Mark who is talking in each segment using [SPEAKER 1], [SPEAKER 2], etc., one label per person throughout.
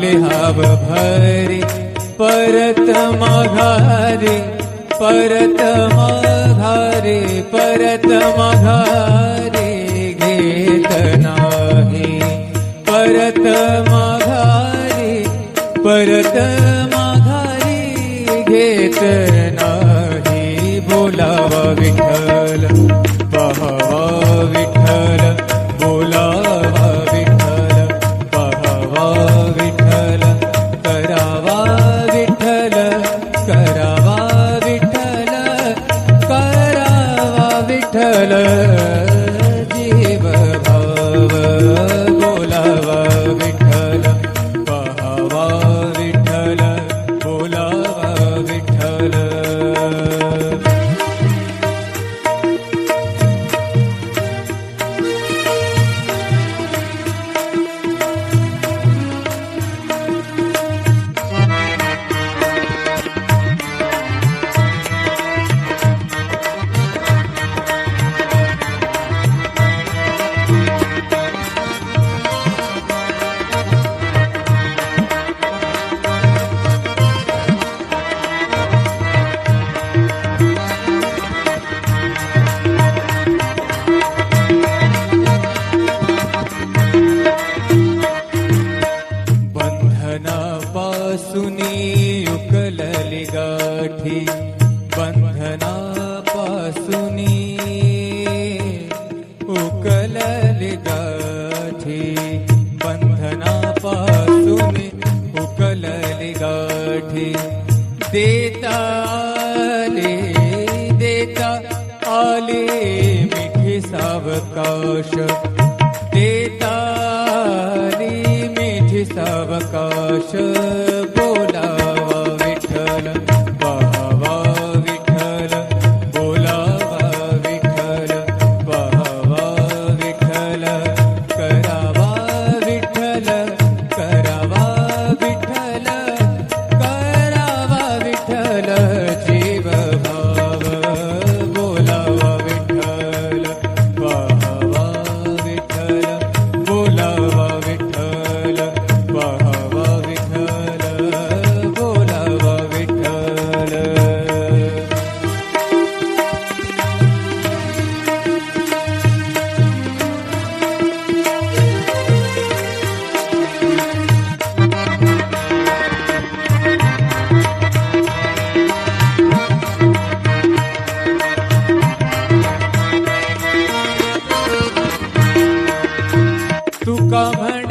[SPEAKER 1] लिहा परत परतमाधारे परत माघारे परत माघारी परत परतमाधारी परत माघारी घेत कमण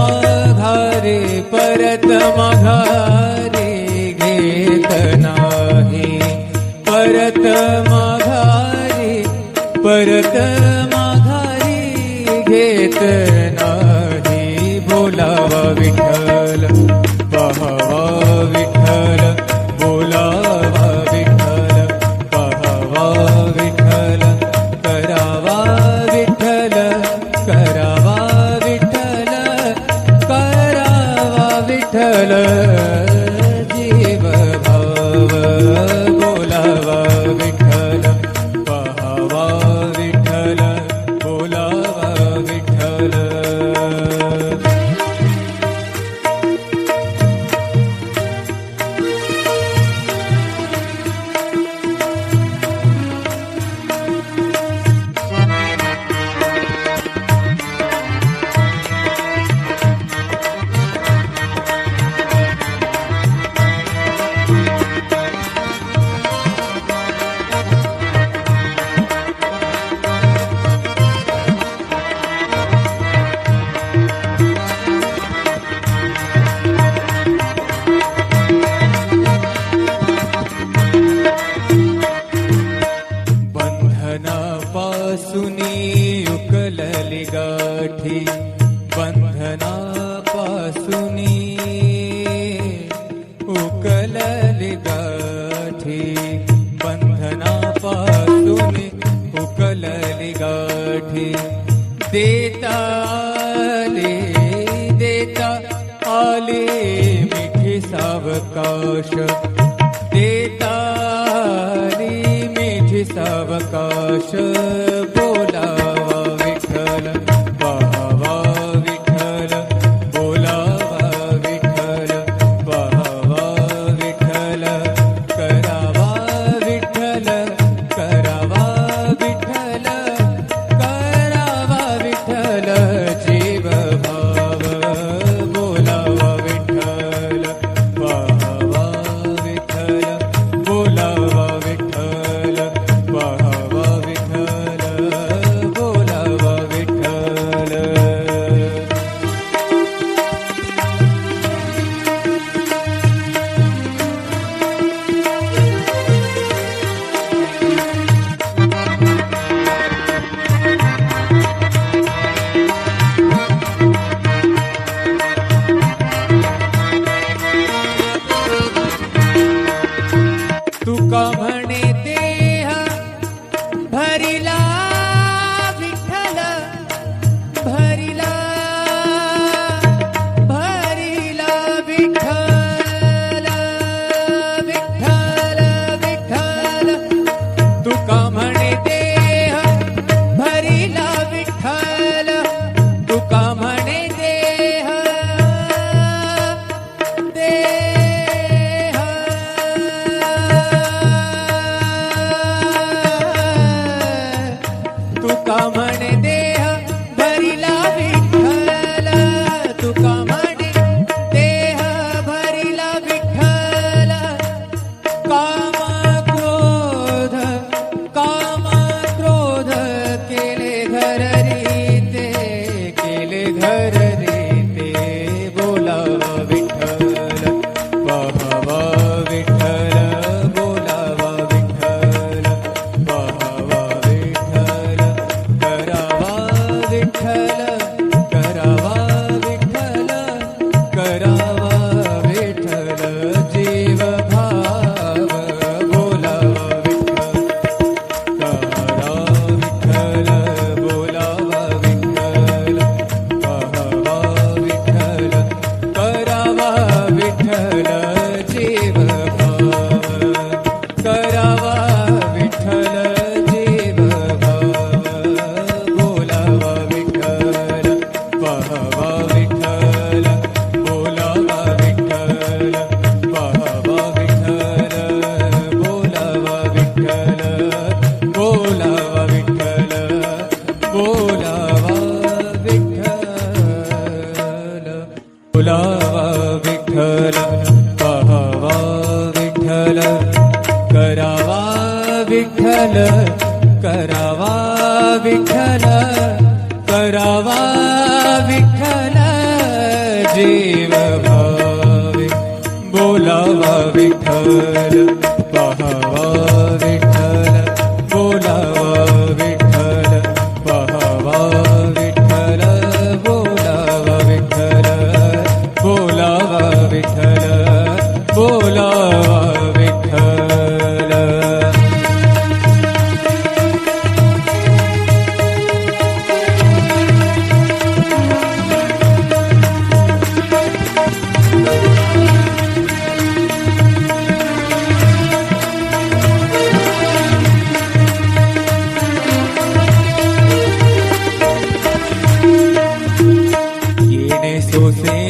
[SPEAKER 1] माघारे परत माघारे घेत नाही. परत माघारे परत माघारी घेत नाही. बोलावा विठ्ठल. मोठे देता ले देता आले मिठी सावकाश। देता आले मिठी सावकाश। करावा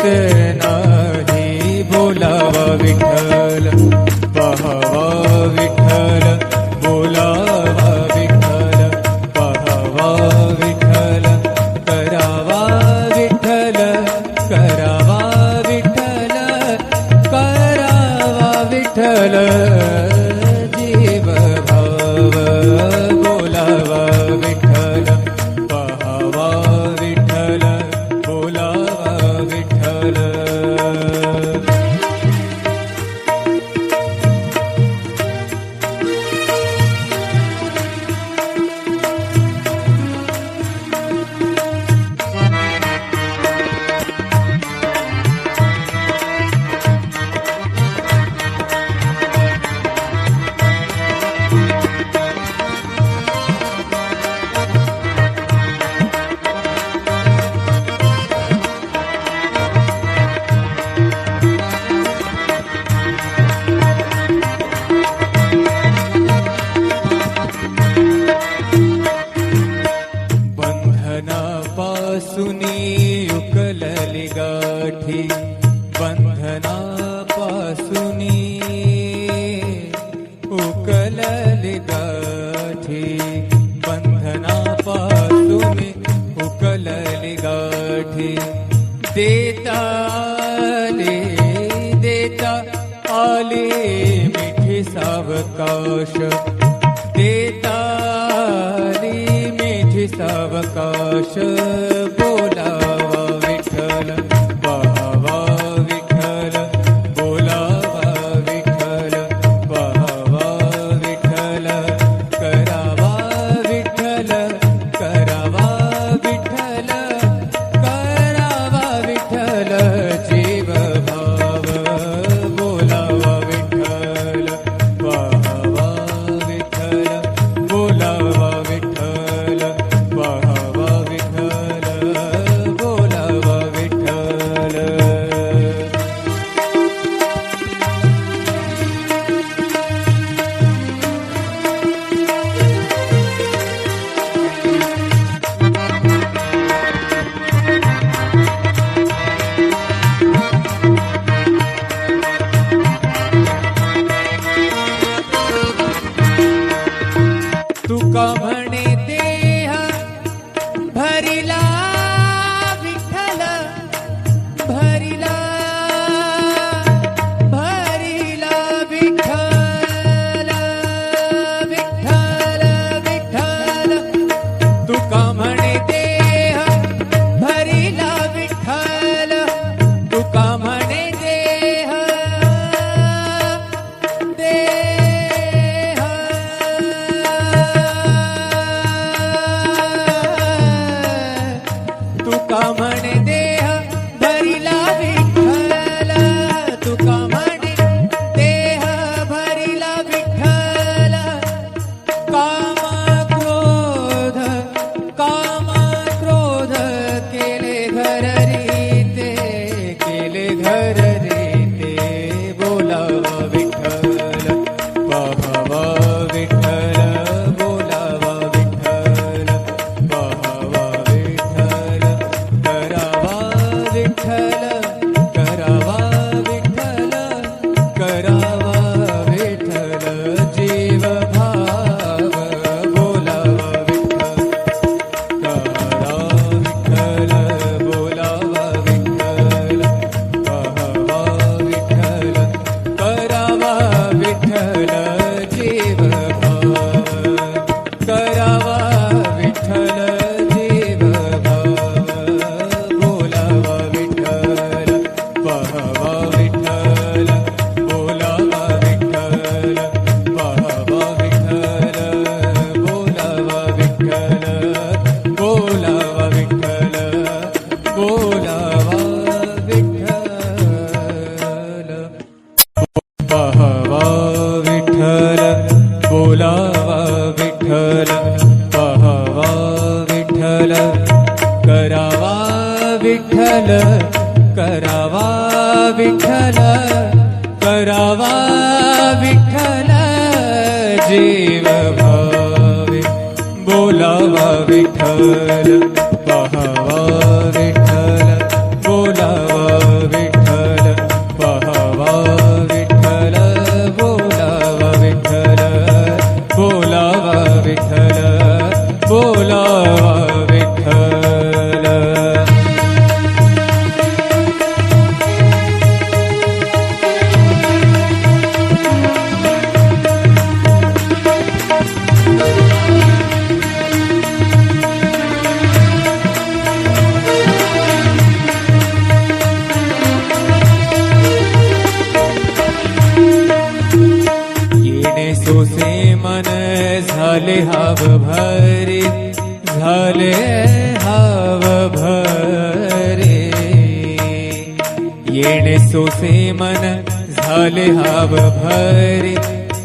[SPEAKER 1] येत नाही बोलावा विठ्ठल पाहावा विठ्ठल बोलावा विठ्ठल पाहावा विठ्ठल करावा विठ्ठल करावा विठ्ठल करावा विठ्ठल.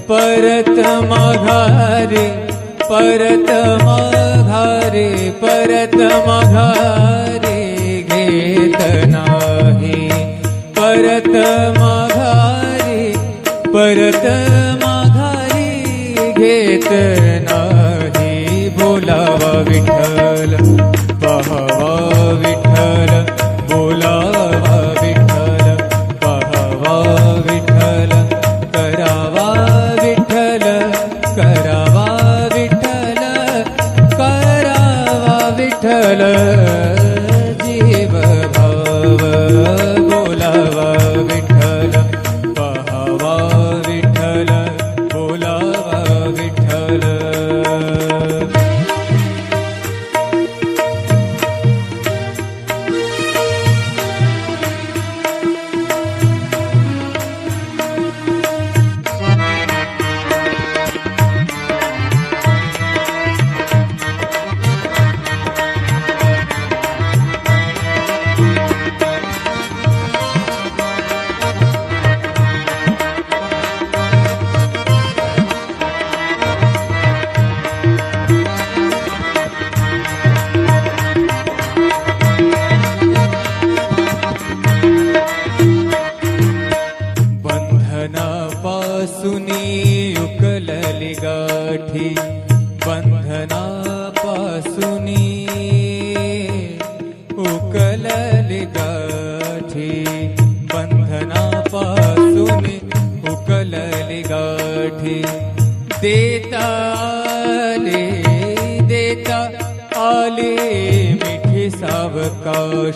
[SPEAKER 1] भारत माघारे परतमाे परतमाधारीतना पर माघारी घेत गेतना भोला विठल बह विठल बोला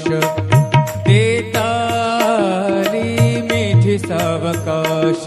[SPEAKER 1] प्रकाश देताली मेथी सावकाश